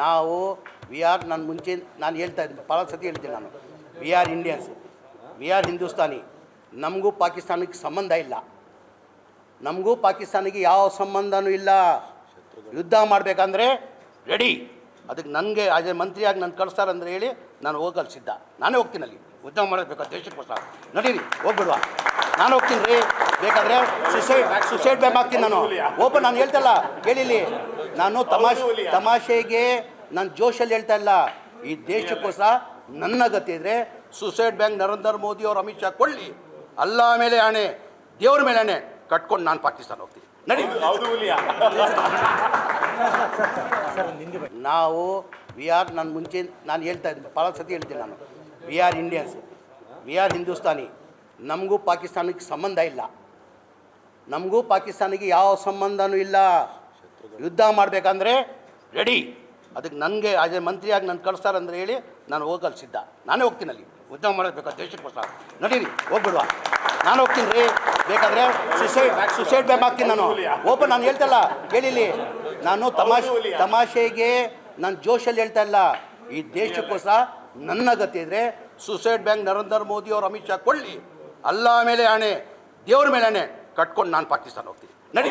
ನಾವು we are ನಾನು ಮುಂಚೆ, ನಾನು ಹೇಳ್ತಾ ಇದ್ದೀನಿ ಭಾಳ ಸತಿ ಹೇಳ್ತೀನಿ ನಾನು. We are Indians we are Hindustani ನಮಗೂ ಪಾಕಿಸ್ತಾನಕ್ಕೆ ಸಂಬಂಧ ಇಲ್ಲ. ನಮಗೂ ಪಾಕಿಸ್ತಾನಿಗೆ ಯಾವ ಸಂಬಂಧನೂ ಇಲ್ಲ. ಯುದ್ಧ ಮಾಡಬೇಕಂದ್ರೆ ರೆಡಿ ಅದಕ್ಕೆ ನನಗೆ ಎ ಮಂತ್ರಿಯಾಗಿ ನಾನು ಕಳಿಸ್ತಾರಂದ್ರೆ ಹೇಳಿ, ನಾನು ಹೋಗಲು ಸಿದ್ಧ. ನಾನೇ ಹೋಗ್ತೀನಿ ಅಲ್ಲಿ. ಯುದ್ಧ ಮಾಡಬೇಕು ದೇಶಕ್ಕೋಸ್ಕರ. ನಡೀರಿ, ಹೋಗ್ಬಿಡುವ. ನಾನು ಹೋಗ್ತೀನಿ ರೀ. ಬೇಕಾದರೆ ಸುಸೈಡ್ ಸುಸೈಡ್ ಬೇಕಾಗ್ತೀನಿ ನಾನು. ಓಪನ್ ನಾನು ಹೇಳ್ತಲ್ಲ ಕೇಳಿಲಿ ನಾನು ತಮಾಷೆ ತಮಾಷೆಗೆ ನಾನು ಜೋಶಲ್ಲಿ ಹೇಳ್ತಾ ಇಲ್ಲ. ಈ ದೇಶಕ್ಕೋಸ್ಕರ ನನ್ನ ಗತಿ ಇದ್ರೆ ಸುಸೈಡ್ ಬ್ಯಾಂಕ್ ನರೇಂದ್ರ ಮೋದಿ ಅವರು ಅಮಿತ್ ಶಾ ಕೊಳ್ಳಿ ಅಲ್ಲ ಮೇಲೆ ಆಣೆ ದೇವ್ರ ಮೇಲೆ ಆಣೆ ಕಟ್ಕೊಂಡು ನಾನು ಪಾಕಿಸ್ತಾನ ಹೋಗ್ತೀನಿ. ನಡಿ. ನಾವು ವಿ ಆರ್ ನಾನು ಮುಂಚೆ ನಾನು ಹೇಳ್ತಾ ಇದ್ದೀನಿ ಭಾಳ ಸತಿ ಹೇಳ್ತೀನಿ ನಾನು. We are Indians we are Hindustani. ನಮಗೂ ಪಾಕಿಸ್ತಾನಕ್ಕೆ ಸಂಬಂಧ ಇಲ್ಲ. ನಮಗೂ ಪಾಕಿಸ್ತಾನಿಗೆ ಯಾವ ಸಂಬಂಧನೂ ಇಲ್ಲ. ಯುದ್ಧ ಮಾಡಬೇಕಂದ್ರೆ ರೆಡಿ ಅದಕ್ಕೆ ನನಗೆ ಎ ಮಂತ್ರಿಯಾಗಿ ನಾನು ಕಳಿಸ್ತಾರಂದ್ರೆ ಹೇಳಿ ನಾನು ಹೋಗಲು ಸಿದ್ಧ. ನಾನೇ ಹೋಗ್ತೀನಿ ಅಲ್ಲಿ. ಯುದ್ಧ ಮಾಡಬೇಕಾ ದೇಶಕ್ಕೋಸ್ಕರ ನಡೀರಿ, ಹೋಗ್ಬಿಡುವ. ನಾನು ಹೋಗ್ತೀನಿ ರೀ. ಬೇಕಾದರೆ ಸುಸೈಡ್ ಸುಸೈಡ್ ಬ್ಯಾಮ್ ಹಾಕ್ತೀನಿ ನಾನು. ಓಪನ್ ನಾನು ಹೇಳ್ತಲ್ಲ ಕೇಳಿಲಿ ನಾನು ತಮಾಷೆ ತಮಾಷೆಗೆ ನಾನು ಜೋಶಲ್ಲಿ ಹೇಳ್ತಾ ಇಲ್ಲ. ಈ ದೇಶಕ್ಕೋಸ್ಕರ ನನ್ನ ಗತಿ ಇದ್ರೆ ಸುಸೈಡ್ ಬ್ಯಾಂಕ್ ನರೇಂದ್ರ ಮೋದಿ ಅವರು ಅಮಿತ್ ಶಾ ಕೊಳ್ಳಿ ಅಲ್ಲ ಮೇಲೆ ಆಣೆ. ದೇವ್ರ ಮೇಲೆ ಆಣೆ. ಕಟ್ಕೊಂಡು ನಾನು ಪಾಕಿಸ್ತಾನ ಹೋಗ್ತೀನಿ. ನಡಿ